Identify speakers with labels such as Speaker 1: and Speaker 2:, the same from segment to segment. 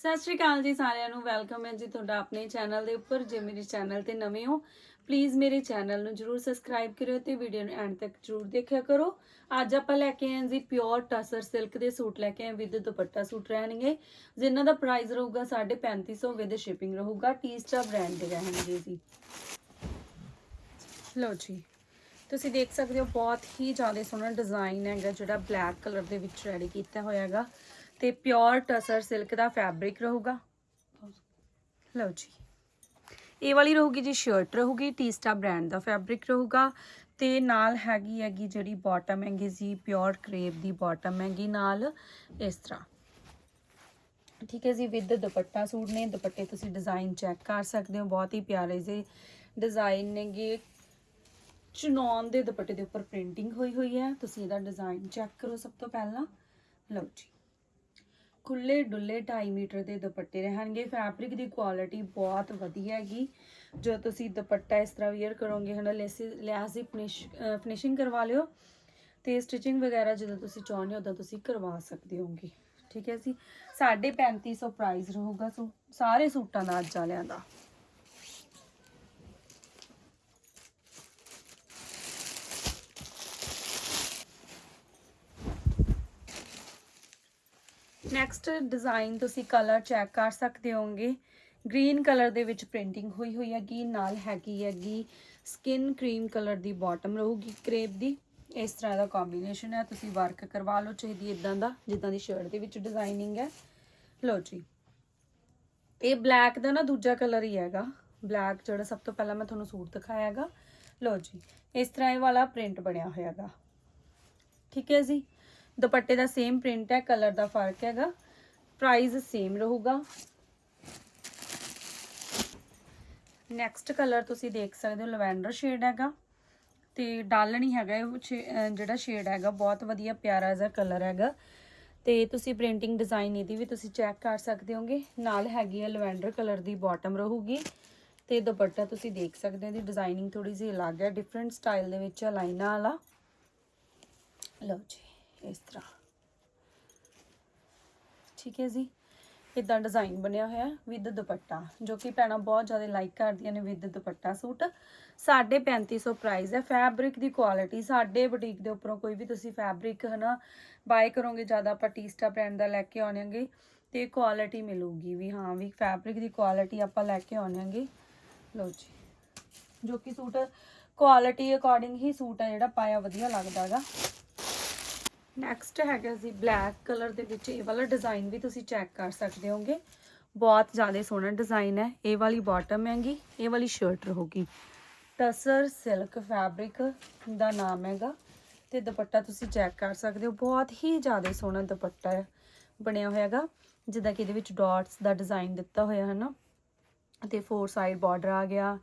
Speaker 1: ਸਤਿ ਸ਼੍ਰੀ ਅਕਾਲ ਜੀ ਸਾਰਿਆਂ ਨੂੰ ਵੈਲਕਮ ਹੈ ਜੀ ਤੁਹਾਡਾ ਆਪਣੇ ਚੈਨਲ ਦੇ ਉੱਪਰ, ਜੇ ਮੇਰੇ ਚੈਨਲ ਤੇ ਨਵੇਂ ਹੋ ਪਲੀਜ਼ ਮੇਰੇ ਚੈਨਲ ਨੂੰ ਜਰੂਰ ਸਬਸਕ੍ਰਾਈਬ ਕਰਿਓ ਤੇ ਵੀਡੀਓ ਨੂੰ ਐਂਡ ਤੱਕ ਜਰੂਰ ਦੇਖਿਆ ਕਰੋ। ਅੱਜ ਆਪਾਂ ਲੈ ਕੇ ਆਏ ਜੀ ਪਿਓਰ ਟਸਰ ਸਿਲਕ ਦੇ ਸੂਟ ਲੈ ਕੇ ਆਏ ਵਿਦ ਦੁਪੱਟਾ ਸੂਟ ਰਹਿਣਗੇ, ਜਿਨ੍ਹਾਂ ਦਾ ਪ੍ਰਾਈਸ ਰਹੂਗਾ 3550 ਵਿਦ ਸ਼ਿਪਿੰਗ ਰਹੂਗਾ ਟੀਸਟਾ ਬ੍ਰਾਂਡ ਦੇ ਰਹਿਣਗੇ ਜੀ। ਲਓ ਜੀ, ਤੁਸੀਂ ਦੇਖ ਸਕਦੇ ਹੋ ਬਹੁਤ ਹੀ ਜ਼ਿਆਦਾ ਸੋਹਣਾ ਡਿਜ਼ਾਈਨ ਹੈਗਾ ਜਿਹੜਾ ਬਲੈਕ ਕਲਰ ਦੇ ਵਿੱਚ ਰੈਡੀ ਕੀਤਾ ਹੋਇਆ ਹੈਗਾ। ਤੇ ਪਿਓਰ ਟਸਰ ਸਿਲਕ ਦਾ ਫੈਬਰਿਕ ਰਹੂਗਾ। ਲਓ ਜੀ। ਇਹ ਵਾਲੀ ਰਹੂਗੀ ਜੀ ਸ਼ਰਟ ਰਹੂਗੀ, ਟੀਸਟਾ ਬ੍ਰਾਂਡ ਦਾ ਫੈਬਰਿਕ ਰਹੂਗਾ ਤੇ ਨਾਲ ਹੈਗੀ ਹੈਗੀ ਜਿਹੜੀ ਬਾਟਮ ਹੈਗੀ ਜੀ, ਪਿਓਰ ਕਰੇਪ ਦੀ ਬਾਟਮ ਹੈਗੀ ਨਾਲ ਇਸ ਤਰ੍ਹਾਂ। ਠੀਕ ਹੈ ਜੀ ਵਿਦ ਦੁਪੱਟਾ ਸੂਟ ਨੇ, ਦੁਪੱਟੇ ਤੁਸੀਂ ਡਿਜ਼ਾਈਨ ਚੈੱਕ ਕਰ ਸਕਦੇ ਹੋ, ਬਹੁਤ ਹੀ ਪਿਆਰੇ ਜਿਹੇ ਡਿਜ਼ਾਈਨ ਨੇਗੇ। ਚਨੌਨ ਦੇ ਦੁਪੱਟੇ ਦੇ ਉੱਪਰ ਪ੍ਰਿੰਟਿੰਗ ਹੋਈ ਹੋਈ ਹੈ, ਤੁਸੀਂ ਇਹਦਾ ਡਿਜ਼ਾਈਨ ਚੈੱਕ ਕਰੋ ਸਭ ਤੋਂ ਪਹਿਲਾਂ। ਲਓ ਜੀ। ਖੁੱਲੇ ਡੁੱਲੇ 2.5 ਮੀਟਰ ਦੇ ਦੁਪੱਟੇ ਰਹਿਣਗੇ। ਫੈਬਰਿਕ ਦੀ ਕੁਆਲਿਟੀ ਬਹੁਤ ਵਧੀਆ ਹੈਗੀ। ਜੋ ਤੁਸੀਂ ਦੁਪੱਟਾ ਇਸ ਤਰ੍ਹਾਂ ਵੇਅਰ ਕਰੋਗੇ ਹਨਾ ਲੈਸ ਲੈਸ ਦੀ ਫਿਨਿਸ਼ਿੰਗ ਕਰਵਾ ਲਿਓ ਤੇ ਸਟਿਚਿੰਗ ਵਗੈਰਾ ਜਦੋਂ ਤੁਸੀਂ ਚਾਹੁੰਦੇ ਹੋ ਉਦੋਂ ਤੁਸੀਂ ਕਰਵਾ ਸਕਦੇ ਹੋਗੇ। ਠੀਕ ਹੈ ਜੀ? 3550 ਪ੍ਰਾਈਸ ਰਹੂਗਾ ਸੋ ਸਾਰੇ ਸੂਟਾਂ ਦਾ ਅੱਜ ਵਾਲਿਆਂ ਦਾ। ਨੈਕਸਟ ਡਿਜ਼ਾਈਨ ਤੁਸੀਂ ਕਲਰ ਚੈੱਕ ਕਰ ਸਕਦੇ ਹੋਗੇ ਗ੍ਰੀਨ ਕਲਰ ਦੇ ਵਿੱਚ ਪ੍ਰਿੰਟਿੰਗ ਹੋਈ ਹੋਈ ਹੈਗੀ, ਨਾਲ ਹੈਗੀ ਹੈਗੀ ਸਕਿਨ ਕਰੀਮ ਕਲਰ ਦੀ ਬਾਟਮ ਰਹੂਗੀ ਕ੍ਰੇਪ ਦੀ। ਇਸ ਤਰ੍ਹਾਂ ਦਾ ਕੰਬੀਨੇਸ਼ਨ ਹੈ, ਤੁਸੀਂ ਵਰਕ ਕਰਵਾ ਲਓ ਚਾਹੀਦੀ ਇਦਾਂ ਦਾ, ਜਿੱਦਾਂ ਦੀ ਸ਼ਰਟ ਦੇ ਵਿੱਚ ਡਿਜ਼ਾਈਨਿੰਗ ਹੈ। ਲਓ ਜੀ। ਇਹ ਬਲੈਕ ਦਾ ਨਾ ਦੂਜਾ ਕਲਰ ਹੀ ਹੈਗਾ। ਬਲੈਕ ਜਿਹੜਾ ਸਭ ਤੋਂ ਪਹਿਲਾਂ ਮੈਂ ਤੁਹਾਨੂੰ ਸੂਟ ਦਿਖਾਇਆ ਹੈਗਾ। ਲਓ ਜੀ। ਇਸ ਤਰ੍ਹਾਂ ਇਹ ਵਾਲਾ ਪ੍ਰਿੰਟ ਬਣਿਆ ਹੋਇਆ ਹੈਗਾ। ਠੀਕ ਹੈ ਜੀ। ਦੁਪੱਟੇ ਦਾ ਸੇਮ ਪ੍ਰਿੰਟ ਹੈ ਕਲਰ ਦਾ ਫ਼ਰਕ ਹੈਗਾ। ਪ੍ਰਾਈਸ ਸੇਮ ਰਹੂਗਾ। ਨੈਕਸਟ ਕਲਰ ਤੁਸੀਂ ਦੇਖ ਸਕਦੇ ਹੋ, ਲਵੈਂਡਰ ਸ਼ੇਡ ਹੈਗਾ। ਤੇ ਡਲ ਨਹੀਂ ਹੈਗਾ ਇਹ ਸ਼ੇ- ਜਿਹੜਾ ਸ਼ੇਡ ਹੈਗਾ, ਬਹੁਤ ਵਧੀਆ ਪਿਆਰਾ ਜਿਹਾ ਕਲਰ ਹੈਗਾ। ਤੇ ਤੁਸੀਂ ਪ੍ਰਿੰਟਿੰਗ ਡਿਜ਼ਾਈਨ ਇਹਦੀ ਵੀ ਤੁਸੀਂ ਚੈੱਕ ਕਰ ਸਕਦੇ ਹੋਗੇ। ਨਾਲ ਹੈਗੀ ਹੈ ਲਵੈਂਡਰ ਕਲਰ ਦੀ ਬਾਟਮ ਰਹੂਗੀ। ਤੇ ਦੁਪੱਟਾ ਤੁਸੀਂ ਦੇਖ ਸਕਦੇ ਹੋ, ਇਹਦੀ ਡਿਜ਼ਾਈਨਿੰਗ ਥੋੜੀ ਜਿਹੀ ਅਲੱਗ ਹੈ ਡਿਫਰੈਂਟ ਸਟਾਈਲ ਦੇ ਵਿੱਚ ਹੈ ਲਾਈਨਾਂ ਵਾਲਾ। ਲਓ ਜੀ। ਇਸ ਤਰ੍ਹਾਂ। ਠੀਕ ਹੈ ਜੀ। ਇਦਾਂ ਡਿਜ਼ਾਈਨ ਬਣਿਆ ਹੋਇਆ ਵਿਦ ਦੁਪੱਟਾ, ਜੋ ਕਿ ਭੈਣਾਂ ਬਹੁਤ ਜ਼ਿਆਦਾ ਲਾਈਕ ਕਰਦੀਆਂ ਨੇ ਵਿਦ ਦੁਪੱਟਾ ਸੂਟ। 3550 ਪ੍ਰਾਈਸ ਹੈ। ਫੈਬਰਿਕ ਦੀ ਕੁਆਲਿਟੀ ਸਾਡੇ ਬੁਟੀਕ ਦੇ ਉੱਪਰੋਂ ਕੋਈ ਵੀ ਤੁਸੀਂ ਫੈਬਰਿਕ ਹਨਾ ਬਾਏ ਕਰੋਗੇ ਜ਼ਿਆਦਾ ਆਪਾਂ ਟੀਸਟਾ ਬ੍ਰਾਂਡ ਦਾ ਲੈ ਕੇ ਆਉਣਾਂਗੇ, ਤੇ ਕੁਆਲਿਟੀ ਮਿਲੂਗੀ ਵੀ ਹਾਂ, ਵੀ ਫੈਬਰਿਕ ਦੀ ਕੁਆਲਿਟੀ ਆਪਾਂ ਲੈ ਕੇ ਆਉਣਾਂਗੇ। ਲਓ ਜੀ। ਜੋ ਕਿ ਸੂਟ ਕੁਆਲਿਟੀ ਅਕੋਰਡਿੰਗ ਹੀ ਸੂਟ ਹੈ ਜਿਹੜਾ ਪਾਇਆ ਵਧੀਆ ਲੱਗਦਾ ਹੈਗਾ। ਨੈਕਸਟ ਹੈਗਾ ਜੀ ਬਲੈਕ ਕਲਰ ਦੇ ਵਿੱਚ ਇਹ ਵਾਲਾ ਡਿਜ਼ਾਈਨ ਵੀ ਤੁਸੀਂ ਚੈੱਕ ਕਰ ਸਕਦੇ ਹੋਗੇ। ਬਹੁਤ ਜ਼ਿਆਦਾ ਸੋਹਣਾ ਡਿਜ਼ਾਈਨ ਹੈ। ਇਹ ਵਾਲੀ ਬਾਟਮ ਹੈਗੀ, ਇਹ ਵਾਲੀ ਸ਼ਰਟ ਰਹੂਗੀ। ਟਸਰ ਸਿਲਕ ਫੈਬਰਿਕ ਦਾ ਨਾਮ ਹੈਗਾ। ਤੇ ਦੁਪੱਟਾ ਤੁਸੀਂ ਚੈੱਕ ਕਰ ਸਕਦੇ ਹੋ। ਬਹੁਤ ਹੀ ਜ਼ਿਆਦਾ ਸੋਹਣਾ ਦੁਪੱਟਾ ਹੈ, ਬਣਿਆ ਹੋਇਆ ਹੈਗਾ। ਜਿੱਦਾਂ ਕਿ ਇਹਦੇ ਵਿੱਚ ਡਾਟਸ ਦਾ ਡਿਜ਼ਾਈਨ ਦਿੱਤਾ ਹੋਇਆ ਹੈ ਨਾ। ਤੇ ਫੋਰ ਸਾਈਡ ਬਾਰਡਰ ਆ ਗਿਆ।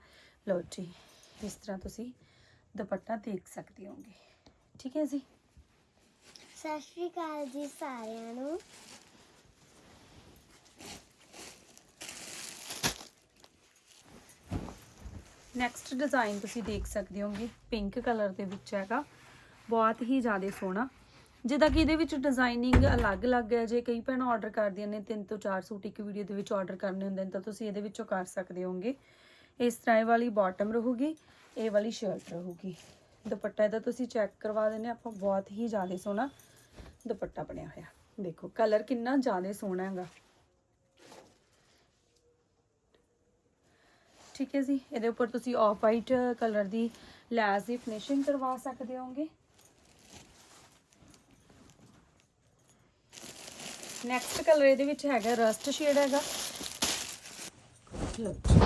Speaker 1: ਲਓ ਜੀ, ਇਸ ਤਰ੍ਹਾਂ ਤੁਸੀਂ ਦੁਪੱਟਾ ਦੇਖ ਸਕਦੇ ਹੋਗੇ। ਠੀਕ ਹੈ ਜੀ?
Speaker 2: ਸਤਿ ਸ਼੍ਰੀ ਅਕਾਲ ਜੀ ਸਾਰਿਆਂ ਨੂੰ।
Speaker 1: ਨੈਕਸਟ ਡਿਜ਼ਾਈਨ ਤੁਸੀਂ ਦੇਖ ਸਕਦੇ ਹੋਗੇ ਪਿੰਕ ਕਲਰ ਦੇ ਵਿੱਚ ਹੈਗਾ। ਬਹੁਤ ਹੀ ਜ਼ਿਆਦਾ ਸੋਹਣਾ। ਜਿੱਦਾਂ ਕਿ ਇਹਦੇ ਵਿੱਚ ਡਿਜ਼ਾਈਨਿੰਗ ਅਲੱਗ-ਅਲੱਗ ਹੈ। ਜੇ ਕਈ ਭੈਣਾਂ ਆਰਡਰ ਕਰਦੀਆਂ ਨੇ, ਤਿੰਨ ਤੋਂ ਚਾਰ ਸੂਟ ਇੱਕ ਵੀਡੀਓ ਦੇ ਵਿੱਚ ਆਰਡਰ ਕਰਨੇ ਹੁੰਦੇ ਨੇ, ਤਾਂ ਤੁਸੀਂ ਇਹਦੇ ਵਿੱਚੋਂ ਕਰ ਸਕਦੇ ਹੋਗੇ। ਇਸ ਤਰ੍ਹਾਂ ਇਹ ਵਾਲੀ ਬਾਟਮ ਰਹੂਗੀ, ਇਹ ਵਾਲੀ ਸ਼ਰਟ ਰਹੂਗੀ। ਦੁਪੱਟਾ ਇਹਦਾ ਤੁਸੀਂ ਚੈੱਕ ਕਰਵਾ ਦਿੰਦੇ ਆਪਾਂ ਬਹੁਤ ਹੀ ਜ਼ਿਆਦਾ ਸੋਹਣਾ ਦੁਪੱਟਾ ਬਣਿਆ ਹੋਇਆ। ਦੇਖੋ ਕਲਰ ਕਿੰਨਾ ਜ਼ਿਆਦਾ ਸੋਹਣਾ ਹੈਗਾ। ਠੀਕ ਹੈ ਜੀ, ਇਹਦੇ ਉੱਪਰ ਤੁਸੀਂ ਆਫ ਵਾਈਟ ਕਲਰ ਦੀ ਲੈਸ ਦੀ ਫਿਨਿਸ਼ਿੰਗ ਕਰਵਾ ਸਕਦੇ ਹੋਗੇ ਨੈਕਸਟ ਕਲਰ ਇਹਦੇ ਵਿੱਚ ਹੈਗਾ ਰਸਟ ਸ਼ੇਡ ਹੈਗਾ। ਲਓ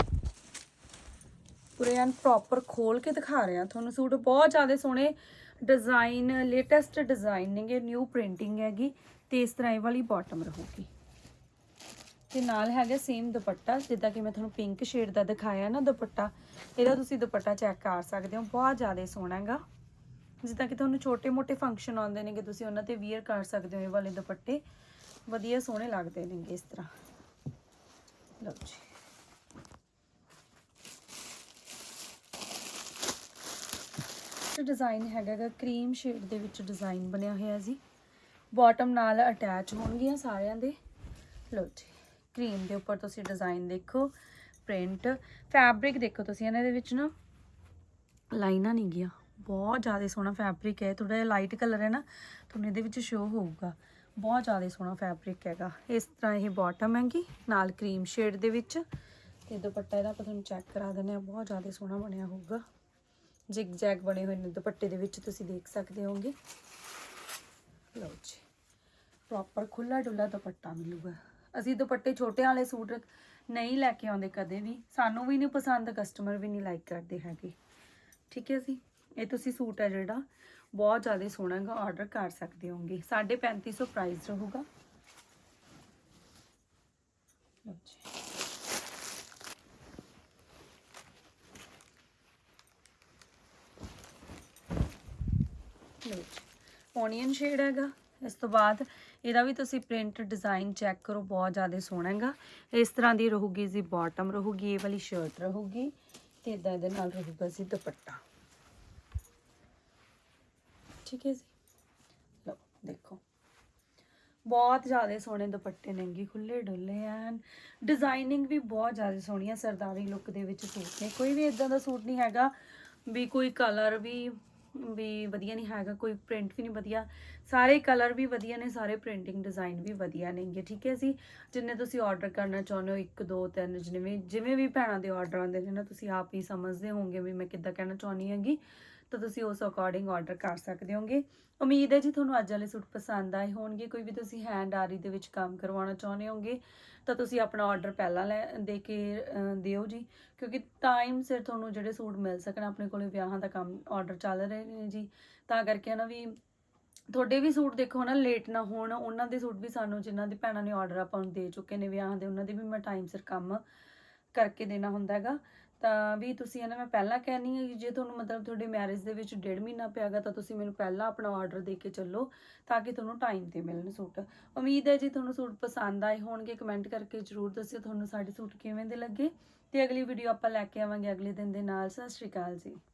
Speaker 1: ਪੂਰੇ ਐਨ ਪ੍ਰੋਪਰ ਖੋਲ ਕੇ ਦਿਖਾ ਰਹੇ ਆ ਤੁਹਾਨੂੰ। ਸੂਟ ਬਹੁਤ ਜ਼ਿਆਦਾ ਸੋਹਣੇ ਡਿਜ਼ਾਈਨ ਲੇਟੈਸਟ ਡਿਜ਼ਾਈਨ ਨੇਗੇ ਨਿਊ ਪ੍ਰਿੰਟਿੰਗ ਹੈਗੀ ਤੇ ਇਸ ਤਰ੍ਹਾਂ ਇਹ ਵਾਲੀ ਬਾਟਮ ਰਹੂਗੀ। ਤੇ ਨਾਲ ਹੈਗਾ ਸੇਮ ਦੁਪੱਟਾ, ਜਿੱਦਾਂ ਕਿ ਮੈਂ ਤੁਹਾਨੂੰ ਪਿੰਕ ਸ਼ੇਡ ਦਾ ਦਿਖਾਇਆ ਨਾ ਦੁਪੱਟਾ, ਇਹਦਾ ਤੁਸੀਂ ਦੁਪੱਟਾ ਚੈੱਕ ਕਰ ਸਕਦੇ ਹੋ, ਬਹੁਤ ਜ਼ਿਆਦਾ ਸੋਹਣਾ ਹੈਗਾ। ਜਿੱਦਾਂ ਕਿ ਤੁਹਾਨੂੰ ਛੋਟੇ-ਮੋਟੇ ਫੰਕਸ਼ਨ ਆਉਂਦੇ ਨੇਗੇ, ਤੁਸੀਂ ਉਹਨਾਂ ਤੇ ਵੀਅਰ ਕਰ ਸਕਦੇ ਹੋ ਇਹ ਵਾਲੇ ਦੁਪੱਟੇ। ਵਧੀਆ ਸੋਹਣੇ ਲੱਗਦੇ ਨੇਗੇ ਇਸ ਤਰ੍ਹਾਂ। ਲਓ ਜੀ। ਡਿਜ਼ਾਈਨ ਹੈਗਾ ਕਰੀਮ ਸ਼ੇਡ ਦੇ ਵਿੱਚ ਡਿਜ਼ਾਈਨ ਬਣਿਆ ਹੋਇਆ ਜੀ। ਬਾਟਮ ਨਾਲ ਅਟੈਚ ਹੋਣਗੀਆਂ ਸਾਰਿਆਂ ਦੇ। ਲਓ ਜੀ ਕਰੀਮ ਦੇ ਉੱਪਰ ਤੁਸੀਂ ਡਿਜ਼ਾਈਨ ਦੇਖੋ ਪ੍ਰਿੰਟ ਫੈਬਰਿਕ ਦੇਖੋ ਤੁਸੀਂ, ਇਹਨਾਂ ਦੇ ਵਿੱਚ ਨਾ ਲਾਈਨਾਂ ਨਹੀਂ ਗਿਆ ਬਹੁਤ ਜ਼ਿਆਦਾ ਸੋਹਣਾ ਫੈਬਰਿਕ ਹੈ ਥੋੜਾ ਜਿਹਾ ਲਾਈਟ ਕਲਰ ਹੈ ਨਾ ਤੁਹਾਨੂੰ ਇਹਦੇ ਵਿੱਚ ਸ਼ੋ ਹੋਊਗਾ। ਬਹੁਤ ਜ਼ਿਆਦਾ ਸੋਹਣਾ ਫੈਬਰਿਕ ਹੈਗਾ। ਇਸ ਤਰ੍ਹਾਂ ਇਹ ਬਾਟਮ ਹੈਗੀ, ਨਾਲ ਕਰੀਮ ਸ਼ੇਡ ਦੇ ਵਿੱਚ। ਤੇ ਦੁਪੱਟਾ ਇਹਦਾ ਆਪਾਂ ਤੁਹਾਨੂੰ ਚੈੱਕ ਕਰਾ ਦਿੰਦੇ ਆ ਬਹੁਤ ਜ਼ਿਆਦਾ ਸੋਹਣਾ ਬਣਿਆ ਹੋਊਗਾ। ਜਿਗ ਜੈਗ ਬਣੇ ਹੋਏ ਨੇ ਦੁਪੱਟੇ ਦੇ ਵਿੱਚ ਤੁਸੀਂ ਦੇਖ ਸਕਦੇ ਹੋਗੇ ਲਓ ਜੀ ਪ੍ਰੋਪਰ ਖੁੱਲਾ ਡੁੱਲਾ ਦੁਪੱਟਾ ਮਿਲੂਗਾ। ਅਸੀਂ ਦੁਪੱਟੇ ਛੋਟੇ ਵਾਲੇ ਸੂਟ ਨਹੀਂ ਲੈ ਕੇ ਆਉਂਦੇ ਕਦੇ ਵੀ। ਸਾਨੂੰ ਵੀ ਨਹੀਂ ਪਸੰਦ ਕਸਟਮਰ ਵੀ ਨਹੀਂ ਲਾਈਕ ਕਰਦੇ ਹੈਗੇ। ਠੀਕ ਹੈ ਜੀ? ਇਹ ਤੁਸੀਂ ਸੂਟ ਹੈ ਜਿਹੜਾ ਬਹੁਤ ਜ਼ਿਆਦਾ ਸੋਹਣਾ ਹੈਗਾ ਆਰਡਰ ਕਰ ਸਕਦੇ ਹੋਗੇ 3550 ਪ੍ਰਾਈਸ ਰਹੂਗਾ। ਲਓ ਜੀ। ਲਓ ਜੀ ਓਨੀਅਨ ਸ਼ੇਡ ਹੈਗਾ। ਇਸ ਤੋਂ ਬਾਅਦ ਇਹਦਾ ਵੀ ਤੁਸੀਂ ਪ੍ਰਿੰਟ ਡਿਜ਼ਾਈਨ ਚੈੱਕ ਕਰੋ, ਬਹੁਤ ਜ਼ਿਆਦਾ ਸੋਹਣਾ ਹੈਗਾ। ਇਸ ਤਰ੍ਹਾਂ ਦੀ ਰਹੂਗੀ ਜੀ ਬਾਟਮ ਰਹੂਗੀ, ਇਹ ਵਾਲੀ ਸ਼ਰਟ ਰਹੂਗੀ ਤੇ ਇਦਾਂ ਇਹਦੇ ਨਾਲ ਰਹੂਗਾ ਜੀ ਦੁਪੱਟਾ। ਠੀਕ ਹੈ ਜੀ? ਲਓ, ਦੇਖੋ। ਬਹੁਤ ਜ਼ਿਆਦਾ ਸੋਹਣੇ ਦੁਪੱਟੇ ਨੇਗੇ ਖੁੱਲੇ ਡੁੱਲੇ ਐਨ। ਡਿਜ਼ਾਈਨਿੰਗ ਵੀ ਬਹੁਤ ਜ਼ਿਆਦਾ ਸੋਹਣੀ ਹੈ ਸਰਦਾਰੀ ਲੁੱਕ ਦੇ ਵਿੱਚ ਸੂਟ ਨੇ। ਕੋਈ ਵੀ ਇਦਾਂ ਦਾ ਸੂਟ ਨਹੀਂ ਹੈਗਾ ਵੀ ਕੋਈ ਕਲਰ ਵੀ ਵੀ ਵਧੀਆ ਨਹੀਂ ਹੈਗਾ, ਕੋਈ ਪ੍ਰਿੰਟ ਵੀ ਨਹੀਂ ਵਧੀਆ। ਸਾਰੇ ਕਲਰ ਵੀ ਵਧੀਆ ਨੇ, ਸਾਰੇ ਪ੍ਰਿੰਟਿੰਗ ਡਿਜ਼ਾਈਨ ਵੀ ਵਧੀਆ ਨੇਗੇ, ਠੀਕ ਹੈ ਜੀ? ਜਿੰਨੇ ਤੁਸੀਂ ਆਰਡਰ ਕਰਨਾ ਚਾਹੁੰਦੇ ਹੋ 1 2 3 ਜਿਵੇਂ ਜਿਵੇਂ ਵੀ ਭੈਣਾਂ ਦੇ ਆਰਡਰ ਆਉਂਦੇ ਨੇ ਨਾ, ਤੁਸੀਂ ਆਪ ਹੀ ਸਮਝਦੇ ਹੋਵੋਗੇ ਵੀ ਮੈਂ ਕਿੱਦਾਂ ਕਹਿਣਾ ਚਾਹੁੰਦੀ ਹਾਂਗੀ। ਤਾਂ ਤੁਸੀਂ ਉਸ ਅਕੋਰਡਿੰਗ ਆਰਡਰ ਕਰ ਸਕਦੇ ਹੋਗੇ। ਉਮੀਦ ਹੈ ਜੀ ਤੁਹਾਨੂੰ ਅੱਜ ਵਾਲੇ ਸੂਟ ਪਸੰਦ ਆਏ ਹੋਣਗੇ, ਕੋਈ ਵੀ ਤੁਸੀਂ ਹੈਂਡ ਆਰੀ ਦੇ ਵਿੱਚ ਕੰਮ ਕਰਵਾਉਣਾ ਚਾਹੁੰਦੇ ਹੋਗੇ, ਤਾਂ ਤੁਸੀਂ ਆਪਣਾ ਆਰਡਰ ਪਹਿਲਾਂ ਲੈ, ਦੇ ਕੇ ਦਿਓ ਜੀ। ਕਿਉਂਕਿ ਟਾਈਮ ਸਿਰ ਤੁਹਾਨੂੰ ਜਿਹੜੇ ਸੂਟ ਮਿਲ ਸਕਣ, ਆਪਣੇ ਕੋਲੇ ਵਿਆਹਾਂ ਦਾ ਕੰਮ ਆਰਡਰ ਚੱਲ ਰਹੇ ਨੇ ਜੀ। ਤਾਂ ਕਰਕੇ ਨਾ ਵੀ ਤੁਹਾਡੇ ਵੀ ਸੂਟ ਦੇਖੋ ਨਾ ਲੇਟ ਨਾ ਹੋਣ। ਉਹਨਾਂ ਦੇ ਸੂਟ ਵੀ ਸਾਨੂੰ, ਜਿਨ੍ਹਾਂ ਦੀ ਭੈਣਾਂ ਨੇ ਆਰਡਰ ਆਪਾਂ ਨੂੰ ਦੇ ਚੁੱਕੇ ਨੇ ਵਿਆਹਾਂ ਦੇ, ਉਹਨਾਂ ਦੇ ਵੀ ਮੈਂ ਟਾਈਮ ਸਿਰ ਕੰਮ ਕਰਕੇ ਦੇਣਾ ਹੁੰਦਾ ਹੈਗਾ। ਤਾਂ ਵੀ ਤੁਸੀਂ ਇਹਨਾਂ ਮੈਂ ਪਹਿਲਾਂ ਕਹਿਣੀ ਹੈ ਕਿ ਜੇ ਤੁਹਾਨੂੰ ਮਤਲਬ ਤੁਹਾਡੇ ਮੈਰਿਜ ਦੇ ਵਿੱਚ ਡੇਢ ਮਹੀਨਾ ਪਿਆਗਾ ਤਾਂ ਤੁਸੀਂ ਮੈਨੂੰ ਪਹਿਲਾਂ ਆਪਣਾ ਆਰਡਰ ਦੇ ਕੇ ਚੱਲੋ ਤਾਂ ਕਿ ਤੁਹਾਨੂੰ ਟਾਈਮ ਤੇ ਮਿਲਣ ਸੂਟ ਉਮੀਦ ਹੈ ਜੀ ਤੁਹਾਨੂੰ ਸੂਟ ਪਸੰਦ ਆਏ ਹੋਣਗੇ ਕਮੈਂਟ ਕਰਕੇ ਜਰੂਰ ਦੱਸਿਓ ਤੁਹਾਨੂੰ ਸਾਡੇ ਸੂਟ ਕਿਵੇਂ ਦੇ ਲੱਗੇ। ਤੇ ਅਗਲੀ ਵੀਡੀਓ ਆਪਾਂ ਲੈ ਕੇ ਆਵਾਂਗੇ ਅਗਲੇ ਦਿਨ ਦੇ ਨਾਲ। ਸਤਿ ਸ਼੍ਰੀ ਅਕਾਲ ਜੀ।